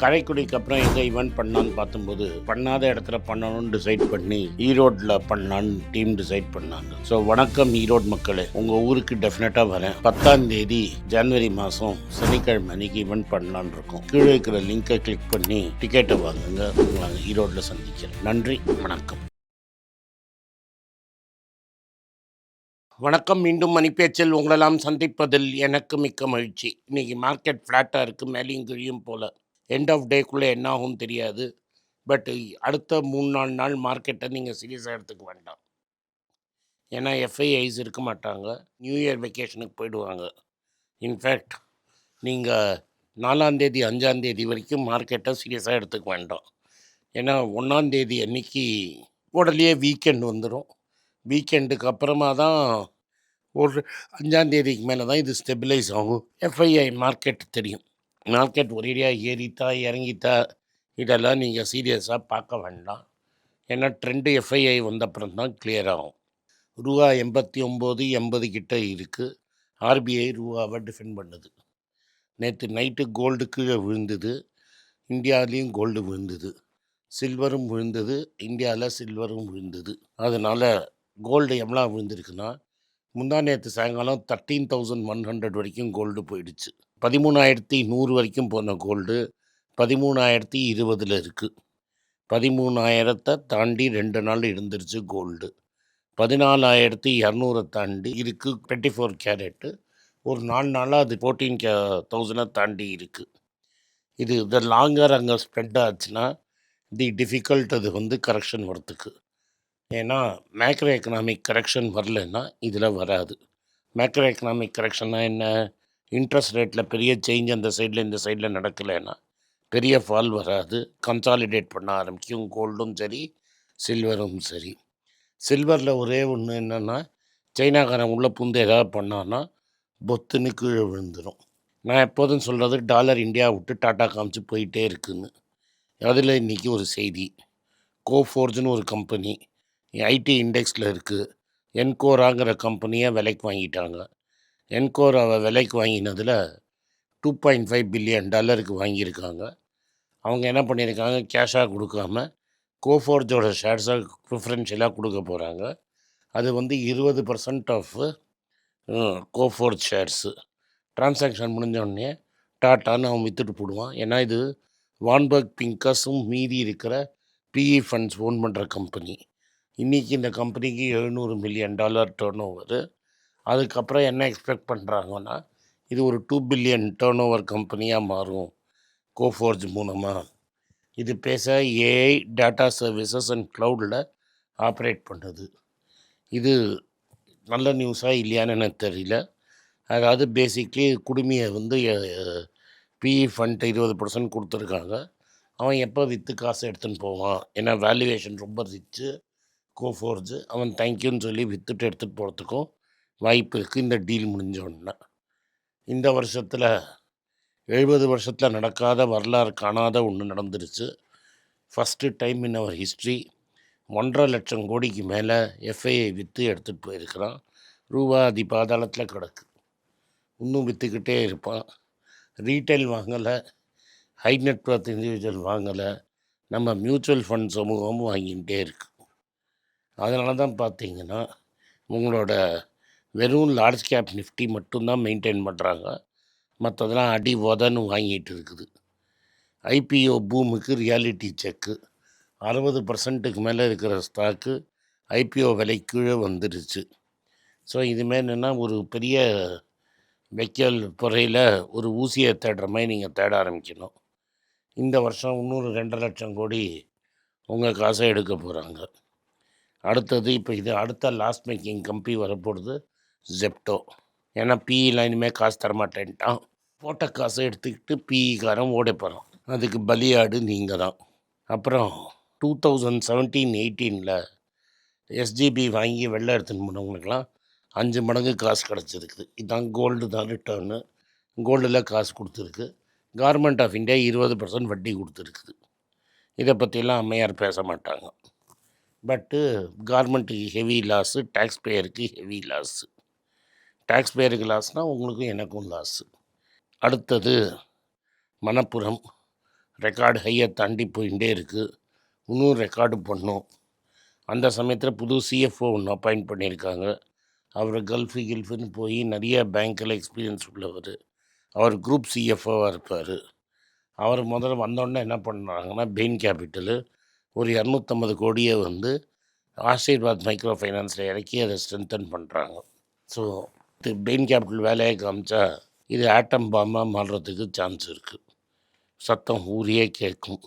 கரைக்குடிக்கு அப்புறம் எங்கே ஈவெண்ட் பண்ணலான்னு பார்த்தும்போது பண்ணாத இடத்துல பண்ணணும்னு டிசைட் பண்ணி ஈரோட்டில் பண்ணலான்னு டீம் டிசைட் பண்ணாங்க. ஸோ வணக்கம் ஈரோடு மக்களே. உங்கள் ஊருக்கு டெஃபினட்டாக வரேன். பத்தாம் தேதி ஜனவரி மாதம் சனிக்கிழமை அன்னைக்கு ஈவெண்ட் பண்ணலான் இருக்கோம். கீழே இருக்கிற லிங்கை கிளிக் பண்ணி டிக்கெட்டை வாங்குங்க. உங்களை ஈரோட்டில் சந்திக்கிறேன். நன்றி. வணக்கம். வணக்கம். மீண்டும் மணிப்பேச்சில் உங்களெல்லாம் சந்திப்பதில் எனக்கு மிக்க மகிழ்ச்சி. இன்றைக்கி மார்க்கெட் ஃப்ளாட்டாக இருக்குது மேலேயும் கீழியும் போல். எண்ட் ஆஃப் டேக்குள்ளே என்ன ஆகும் தெரியாது. பட் அடுத்த மூணு நாலு நாள் மார்க்கெட்டை நீங்கள் சீரியஸாக எடுத்துக்க வேண்டாம். ஏன்னா எஃப்ஐஐஸ் இருக்க மாட்டாங்க. நியூ இயர் வெக்கேஷனுக்கு போயிடுவாங்க. இன்ஃபேக்ட் நீங்கள் நாலாந்தேதி அஞ்சாந்தேதி வரைக்கும் மார்க்கெட்டை சீரியஸாக எடுத்துக்க வேண்டாம். ஏன்னா ஒன்றாந்தேதி அன்னைக்கு உடனே வீக்கெண்ட் வந்துடும் வீக்கெண்டுக்கு அப்புறமா தான் ஒரு அஞ்சாந்தேதிக்கு மேலே தான் இது ஸ்டெபிலைஸ் ஆகும். எஃப்ஐஐ மார்க்கெட் தெரியும். மார்க்கெட் ஒரேடியாக ஏறித்தா இறங்கித்தா இதெல்லாம் நீங்கள் சீரியஸாக பார்க்க வேண்டாம். ஏன்னா ட்ரெண்டு எஃப்ஐஐ வந்த அப்புறம் தான் கிளியர் ஆகும். ரூபா எண்பத்தி ஒம்பது எண்பது கிட்டே இருக்குது ஆர்பிஐ ரூபாவை டிஃபெண்ட் பண்ணுது. நேற்று நைட்டு கோல்டு கீழே விழுந்தது. இந்தியாவிலையும் கோல்டு விழுந்தது. சில்வரும் விழுந்தது. இந்தியாவில் சில்வரும் விழுந்தது. அதனால் கோல்டு எவ்வளோ விழுந்திருக்குன்னா முந்தா நேற்று சாயங்காலம் தேர்ட்டீன் தௌசண்ட் ஒன் ஹண்ட்ரட் வரைக்கும் கோல்டு போயிடுச்சு. பதிமூணாயிரத்தி நூறு வரைக்கும் போன கோல்டு பதிமூணாயிரத்தி இருபதில் இருக்குது பதிமூணாயிரத்தை தாண்டி ரெண்டு நாள் இருந்துருச்சு கோல்டு. பதினாலாயிரத்தி இரநூறை தாண்டி இருக்குது டுவெண்ட்டி ஃபோர் கேரட்டு ஒரு நாலு நாளாக அது ஃபோர்டீன் கே தௌசண்டை தாண்டி இருக்குது இது இந்த லாங்கர் அங்கே ஸ்ப்ரெட் ஆச்சுன்னா தி டிஃபிகல்ட் அது வந்து கரெக்ஷன் வரத்துக்கு ஏன்னா மேக்ரோ எக்கனாமிக் கரெக்ஷன் வரலன்னா இதில் வராது. மேக்ரோ எக்கனாமிக் கரெக்ஷன்னா என்ன? இன்ட்ரெஸ்ட் ரேட்டில் பெரிய சேஞ்ச் அந்த சைடில் இந்த சைடில் நடக்கலைன்னா பெரிய ஃபால் வராது. கன்சாலிடேட் பண்ண ஆரம்பிக்கும். கோல்டும் சரி சில்வரும் சரி. சில்வரில் ஒரே ஒன்று என்னென்னா சைனாக்காரன் உள்ளே புந்து ஏதாவது பண்ணான்னா பொத்துன்னு கீழே விழுந்துடும் நான் எப்போதும் சொல்கிறது டாலர் இந்தியா விட்டு டாட்டா காமிச்சு போயிட்டே இருக்குன்னு. அதில் இன்றைக்கி ஒரு செய்தி. கோஃபோர்ஜ்னு ஒரு கம்பெனி ஐடி இண்டெக்ஸில் இருக்குது என்கோராங்கிற கம்பெனியை விலைக்கு வாங்கிட்டாங்க. என்கோராவை விலைக்கு வாங்கினதில் டூ பாயிண்ட் ஃபைவ் பில்லியன் டாலருக்கு வாங்கியிருக்காங்க. அவங்க என்ன பண்ணியிருக்காங்க? கேஷாக கொடுக்காம கோஃபோர்ஜோட ஷேர்ஸை ப்ரிஃபரன்ஷியலாக கொடுக்க போகிறாங்க அது வந்து இருபது percent of Coforge shares transaction முடிஞ்சோடனே டாட்டான்னு அவன் விற்றுட்டு போடுவான். ஏன்னா இது வான்பர்க் பிங்கஸும் மீதி இருக்கிற பிஇ ஃபண்ட்ஸ் ஓன் பண்ணுற கம்பெனி இன்றைக்கி இந்த கம்பெனிக்கு எழுநூறு மில்லியன் டாலர் டர்ன் ஓவர் அதுக்கப்புறம் என்ன எக்ஸ்பெக்ட் பண்ணுறாங்கன்னா இது ஒரு டூ பில்லியன் டேர்ன் ஓவர் கம்பெனியாக மாறும். கோஃபோர்ஜ் மூலமாக இது பேச ஏஐ டேட்டா சர்வீசஸ் அண்ட் க்ளவுடில் ஆப்ரேட் பண்ணுது. இது நல்ல நியூஸாக இல்லையான்னு எனக்கு தெரியல. அதாவது பேசிக்லி குடுமையை வந்து பிஇ ஃபண்ட் இருபது பர்சன்ட் கொடுத்துருக்காங்க. அவன் எப்போ விற்று காசு எடுத்துன்னு போவான்? ஏன்னா வேல்யூவேஷன் ரொம்ப ரிச்சு கோஃபோர்ஜு அவன் தேங்க்யூன்னு சொல்லி விற்றுட்டு எடுத்துகிட்டு போகிறதுக்கும் வாய்ப்பு இருக்குது இந்த டீல் முடிஞ்சோடனே இந்த வருஷத்தில் எழுபது வருஷத்தில் நடக்காத வரலாறு காணாத ஒன்று நடந்துருச்சு. First time in our history ஒன்றரை லட்சம் கோடிக்கு மேலே எஃப்ஐஐ விற்று எடுத்துகிட்டு போயிருக்கிறான். ரூபா அதி பாதாளத்தில் கிடக்கு. இன்னும் விற்றுக்கிட்டே இருப்பான். ரீட்டைல் வாங்கலை. ஹை நெட்ஒர்த் இண்டிவிஜுவல் வாங்கலை. நம்ம மியூச்சுவல் ஃபண்ட் சமூகமும் வாங்கிக்கிட்டே இருக்கு. அதனால தான் பார்த்தீங்கன்னா உங்களோட வெறும் லார்ஜ் கேப் நிஃப்டி மட்டும்தான் மெயின்டைன் பண்ணுறாங்க மற்றதெல்லாம் அடி உதன்னு வாங்கிட்டு இருக்குது. ஐபிஓ பூமுக்கு ரியாலிட்டி செக்கு அறுபது பர்சன்ட்டுக்கு மேலே இருக்கிற ஸ்டாக்கு ஐபிஓ விலை கீழே வந்துடுச்சு ஸோ இதுமாரி என்னென்னா ஒரு பெரிய வைக்கல் புறையில் ஒரு ஊசியை தேடுற மாதிரி நீங்கள் தேட ஆரம்பிக்கணும். இந்த வருஷம் இன்னொரு ரெண்டரை லட்சம் கோடி உங்கள் காசை எடுக்க போகிறாங்க அடுத்தது இப்போ இது அடுத்த லாஸ்ட் மேக்கிங் கம்பெனி வரப்போகிறது ஜெப்டோ ஏன்னா பிஇலாம் இனிமேல் காசு தரமாட்டேன்ட்டான். போட்ட காசை எடுத்துக்கிட்டு பிஇக்காரன் ஓட போகிறான் அதுக்கு பலியாடு நீங்கள் தான். அப்புறம் டூ தௌசண்ட் செவன்டீன் எயிட்டீனில் எஸ்ஜிபி வாங்கி வெள்ளை எடுத்துன்னு போனவங்களுக்கெல்லாம் அஞ்சு மடங்கு காசு கிடச்சிருக்குது இதுதான் கோல்டு தான் ரிட்டர்னு கோல்டில் காசு கொடுத்துருக்கு. கவர்மெண்ட் ஆஃப் இந்தியா இருபது பர்சன்ட் வட்டி கொடுத்துருக்குது. இதை பற்றிலாம் அம்மையார் பேச மாட்டாங்க. பட்டு கவர்மெண்ட்டுக்கு ஹெவி லாஸு டேக்ஸ் பேயருக்கு ஹெவி லாஸு டேக்ஸ் பேருக்கு லாஸ்னால் உங்களுக்கும் எனக்கும் லாஸு அடுத்தது மணப்புரம் ரெக்கார்டு ஹையை தாண்டி போயிட்டே இருக்குது இன்னும் ரெக்கார்டு பண்ணும். அந்த சமயத்தில் புது சிஎஃப்ஓ ஒன்று அப்பாயிண்ட் பண்ணியிருக்காங்க. அவர் கல்ஃபு கில்ஃபுன்னு போய் நிறைய பேங்க்கில் எக்ஸ்பீரியன்ஸ் உள்ளவர். அவர் குரூப் சிஎஃப்ஓவாக இருப்பார். அவர் முதல்ல வந்தோடனே என்ன பண்ணுறாங்கன்னா பெயின் கேபிட்டலு ஒரு இரநூத்தம்பது கோடியை வந்து ஆசீர்வாத் மைக்ரோ ஃபைனான்ஸில் இறக்கி அதை ஸ்ட்ரென்தன் பண்ணுறாங்க ஸோ பெயின் கேபிட்டல் வேலையை காமிச்சா இது ஆட்டம் பாம்பாக மாறுறதுக்கு சான்ஸ் இருக்குது சத்தம் ஊரியே கேட்கும்.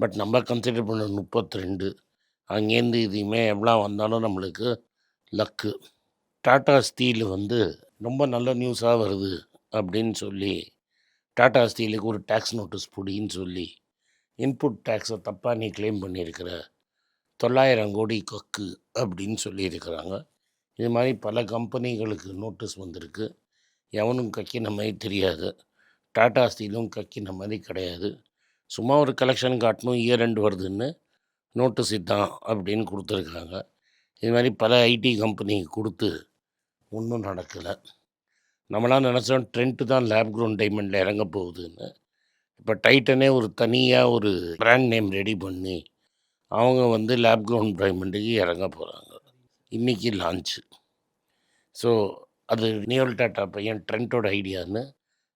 பட் நம்ம கன்சிடர் பண்ண முப்பத்தி ரெண்டு அங்கேருந்து இதையுமே எவ்வளோ வந்தாலும் நம்மளுக்கு லக்கு டாடா ஸ்டீல் வந்து ரொம்ப நல்ல நியூஸாக வருது அப்படின்னு சொல்லி டாடா ஸ்டீலுக்கு ஒரு டேக்ஸ் நோட்டீஸ் பிடின்னு சொல்லி இன்புட் டேக்ஸை தப்பாக நீ க்ளைம் பண்ணியிருக்கிற தொள்ளாயிரம் கோடி கொக்கு அப்படின்னு சொல்லியிருக்கிறாங்க. இது மாதிரி பல கம்பெனிகளுக்கு நோட்டீஸ் வந்திருக்கு. எவனும் கக்கின மாதிரி தெரியாது. டாடா ஸ்டீலும் கக்கின மாதிரி கிடையாது. சும்மா ஒரு கலெக்ஷன் காட்டணும் இயர் ரெண்டு வருதுன்னு நோட்டீஸ் இதான் அப்படின்னு கொடுத்துருக்காங்க. இது மாதிரி பல ஐடி கம்பெனிக்கு கொடுத்து ஒன்றும் நடக்கலை. நம்மளாம் நினச்சோம் ட்ரெண்ட்டு தான் லேப் க்ரௌண்ட் டைமண்டில் இறங்க போகுதுன்னு. இப்போ டைட்டனே ஒரு தனியாக ஒரு பிராண்ட் நேம் ரெடி பண்ணி அவங்க வந்து லேப் க்ரௌண்ட் டைமண்டுக்கு இறங்க போகிறாங்க இன்றைக்கி லான்ச்சு ஸோ அது நியோல் டாட்டா பையன் ட்ரெண்ட்டோட ஐடியான்னு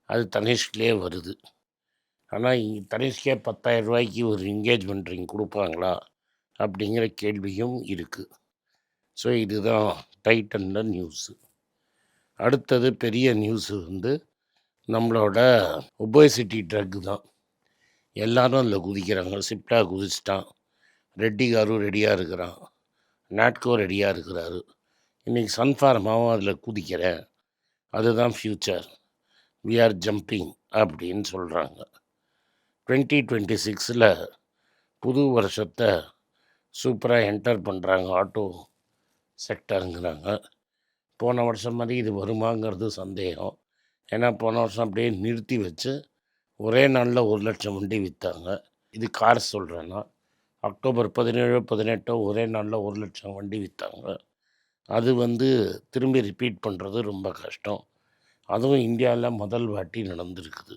அது தனிஷ்க்லேயே வருது. ஆனால் தனிஷ்கே பத்தாயிரம் ரூபாய்க்கு ஒரு என்கேஜ்மெண்ட் ரிங் கொடுப்பாங்களா? அப்படிங்கிற கேள்வியும் இருக்குது ஸோ இதுதான் டைட்டனில் நியூஸு அடுத்தது பெரிய நியூஸு வந்து நம்மளோட ஒபோசிட்டி ட்ரக் தான். எல்லாரும் அதில் குதிக்கிறாங்க. சிப்டா குதிச்சிட்டான். ரெட்டி காரும் ரெடியாக இருக்கிறான். நாட்கோ ரெடியாக இருக்கிறாரு. இன்றைக்கி சன்ஃபார்மாவும் அதில் குதிக்கிறேன் அதுதான் ஃப்யூச்சர் வி ஆர் ஜம்பிங் அப்படின்னு சொல்கிறாங்க டுவெண்ட்டி டுவெண்ட்டி சிக்ஸில் புது வருஷத்தை சூப்பராக என்டர் பண்ணுறாங்க ஆட்டோ செக்டருங்கிறாங்க போன வருஷம் மாதிரி இது வருமாங்கிறது சந்தேகம். ஏன்னா போன வருஷம் அப்படியே நிறுத்தி வச்சு ஒரே நாளில் ஒரு லட்சம் வண்டி விற்றாங்க இது கார் சொல்கிறேன்னா அக்டோபர் பதினேழு பதினெட்டோ ஒரே நாளில் ஒரு லட்சம் வண்டி விற்றாங்க அது வந்து திரும்பி ரிப்பீட் பண்ணுறது ரொம்ப கஷ்டம். அதுவும் இந்தியாவில் முதல் வாட்டி நடந்திருக்குது.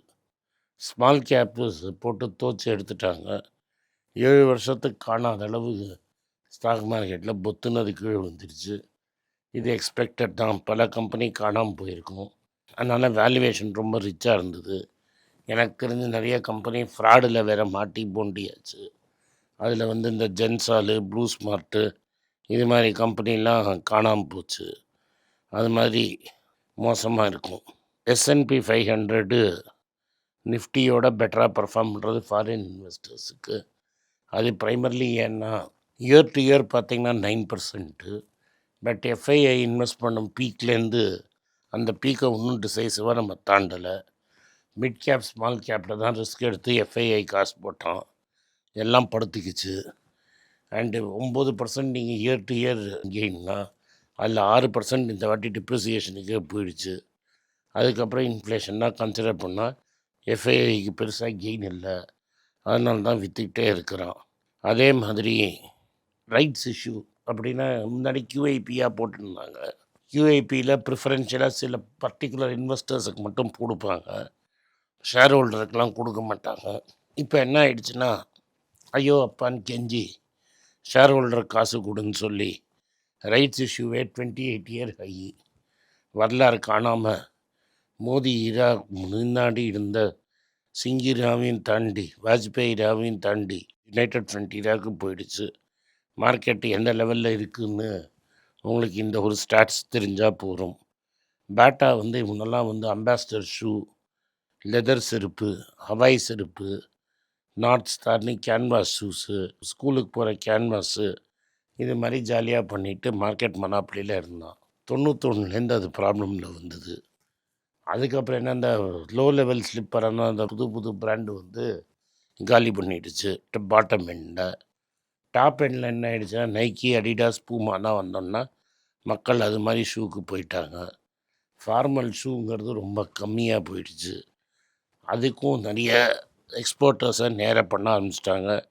ஸ்மால் கேப்பு போட்டு தோச்சி எடுத்துட்டாங்க. ஏழு வருஷத்துக்கு காணாத அளவு ஸ்டாக் மார்க்கெட்டில் பொத்துனது கீழே வந்துருச்சு இது எக்ஸ்பெக்டட் தான். பல கம்பெனி காணாமல் போயிருக்கும். அதனால் வேல்யூவேஷன் ரொம்ப ரிச்சாக இருந்தது. எனக்கு தெரிஞ்சு நிறைய கம்பெனி ஃப்ராடில் வேறு மாட்டி போண்டியாச்சு. அதில் வந்து இந்த ஜென்சாலு ப்ளூ ஸ்மார்ட்டு இது மாதிரி கம்பெனிலாம் காணாமல் போச்சு. அது மாதிரி மோசமாக இருக்கும். எஸ்என்பி ஃபைவ் ஹண்ட்ரடு நிஃப்டியோட பெட்டராக பர்ஃபார்ம் பண்ணுறது ஃபாரின் இன்வெஸ்டர்ஸுக்கு அது ப்ரைமர்லி ஏன்னா இயர் டு இயர் பார்த்திங்கன்னா nine percent but FII invest பண்ணும் பீக்லேருந்து அந்த பீக்கை இன்னும் டிசைசிவாக நம்ம தாண்டலை. மிட் கேப் ஸ்மால் கேப்பில் தான் ரிஸ்க் எடுத்து எஃப்ஐஐ காசு போட்டோம் எல்லாம் படுத்துக்கிச்சு. அண்டு ஒம்பது பர்சன்ட் நீங்கள் இயர் டு இயர் கெயின்னா அதில் ஆறு பர்சன்ட் இந்த வாட்டி டிப்ரிசியேஷனுக்கே போயிடுச்சு. அதுக்கப்புறம் இன்ஃப்ளேஷன்னா கன்சிடர் பண்ணால் எஃப்ஐஐக்கு பெருசாக கெயின் இல்லை. அதனால தான் விற்றுக்கிட்டே இருக்கிறோம் அதே மாதிரி ரைட்ஸ் இஷ்யூ அப்படின்னா முன்னாடி கியூஐபியாக போட்டிருந்தாங்க. கியூஐபியில் ப்ரிஃபரன்ஷியலாக சில பர்டிகுலர் இன்வெஸ்டர்ஸுக்கு மட்டும் கொடுப்பாங்க ஷேர் ஹோல்டருக்கெலாம் கொடுக்க மாட்டாங்க. இப்போ என்ன ஆயிடுச்சுன்னா ஐயோ அப்பான்னு கெஞ்சி. ஷேர் ஹோல்டர் காசு கொடுன்னு சொல்லி. ரைட்ஸ் இஷ்யூவே டுவெண்ட்டி எயிட் இயர் ஹை. வரலாறு காணாமல் மோடி இரா முன்னாடி இருந்த சிங்கி ராவையும் தாண்டி வாஜ்பாய் ராவையும் தாண்டி யுனைடெட் ஃப்ரண்ட் இராக்கு போயிடுச்சு. மார்க்கெட்டு எந்த லெவலில் இருக்குதுன்னு உங்களுக்கு இந்த ஒரு ஸ்டாட்ஸ் தெரிஞ்சால் போகிறோம் பேட்டா வந்து இவங்கெல்லாம் வந்து அம்பாஸ்டர் ஷூ லெதர் செருப்பு ஹவாய் செருப்பு நார்த் ஸ்டார்னு கேன்வாஸ் ஷூஸு ஸ்கூலுக்கு போகிற கேன்வாஸு இது மாதிரி ஜாலியாக பண்ணிவிட்டு மார்க்கெட் மனாப்பிளியில் இருந்தான். தொண்ணூத்தொன்னுலேருந்து அது ப்ராப்ளமில் வந்தது. அதுக்கப்புறம் என்ன அந்த லோ லெவல் ஸ்லிப்பரான அந்த புது புது பிராண்டு வந்து காலி பண்ணிடுச்சு. பாட்டம் எண்டில் டாப் எண்டில் என்ன ஆகிடுச்சுன்னா நைக்கி அடிடாஸ் பூமாலாம் வந்தோன்னா மக்கள் அது மாதிரி ஷூக்கு போயிட்டாங்க. ஃபார்மல் ஷூங்கிறது ரொம்ப கம்மியாக போயிடுச்சு. அதுக்கும் நிறைய எக்ஸ்போர்ட்டர்ஸை நேராக பண்ண ஆரம்பிச்சிட்டாங்க.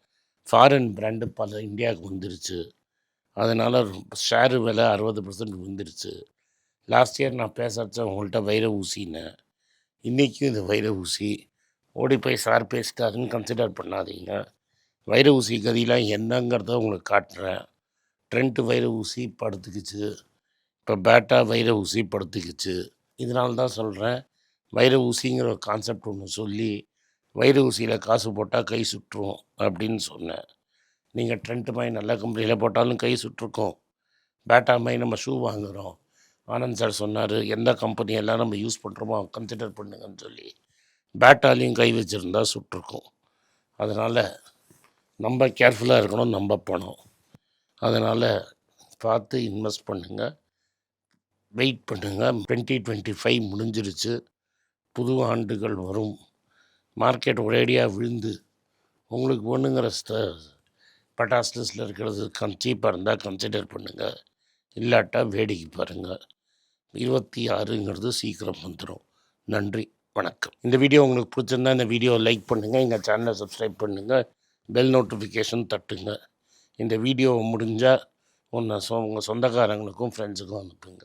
ஃபாரின் பிராண்டு பல இந்தியாவுக்கு வந்துருச்சு. அதனால் ஷேரு விலை அறுபது பர்சன்ட் வந்துருச்சு லாஸ்ட் இயர் நான் பேச உங்கள்கிட்ட வைர ஊசினேன். இன்றைக்கும் இது வைர ஊசி. ஓடி போய் சார் பேசிட்டாருன்னு கன்சிடர் பண்ணாதீங்க. வைர ஊசி கதிலாம் என்னங்கிறத உங்களுக்கு காட்டுறேன். ட்ரெண்ட்டு வைர ஊசி படுத்துக்கிச்சு. இப்போ பேட்டா வைர ஊசி படுத்துக்கிச்சு. இதனால தான் சொல்கிறேன் வைர ஊசிங்கிற ஒரு கான்செப்ட் ஒன்று சொல்லி வயிறு ஊசியில் காசு போட்டால் கை சுற்றுரும் அப்படின்னு சொன்னேன். நீங்கள் ட்ரெண்ட் மாதிரி நல்ல கம்பெனியில் போட்டாலும் கை சுற்றுக்கும். பேட்டா மாதிரி நம்ம ஷூ வாங்குகிறோம் ஆனந்த் சார் சொன்னார் எந்த கம்பெனி எல்லாம் நம்ம யூஸ் பண்ணுறோமோ கன்சிடர் பண்ணுங்கன்னு சொல்லி. பேட்டாலையும் கை வச்சுருந்தா சுட்டிருக்கோம் அதனால் நம்ம கேர்ஃபுல்லாக இருக்கணும் நம்ம பணம். அதனால் பார்த்து இன்வெஸ்ட் பண்ணுங்கள் வெயிட் பண்ணுங்கள் டுவெண்ட்டி டுவெண்ட்டி ஃபைவ் முடிஞ்சிருச்சு. புது ஆண்டுகள் வரும். மார்க்கெட் ஒரேடியாக விழுந்து உங்களுக்கு ஒன்றுங்கிற ஸ்ட பட்டாஸ் லிஸ்ட்டில் இருக்கிறது கம் சீப்பாக இருந்தால் கன்சிடர் பண்ணுங்கள் இல்லாட்டா வேடிக்கை பாருங்கள் இருபத்தி ஆறுங்கிறது சீக்கிரம் வந்துடும் நன்றி வணக்கம். இந்த வீடியோ உங்களுக்கு பிடிச்சிருந்தா இந்த வீடியோ லைக் பண்ணுங்கள் எங்கள் சேனலை சப்ஸ்கிரைப் பண்ணுங்கள் பெல் நோட்டிஃபிகேஷன் தட்டுங்க. இந்த வீடியோ முடிஞ்சால் ஒன்று உங்கள் சொந்தக்காரங்களுக்கும் ஃப்ரெண்ட்ஸுக்கும் அனுப்புங்க.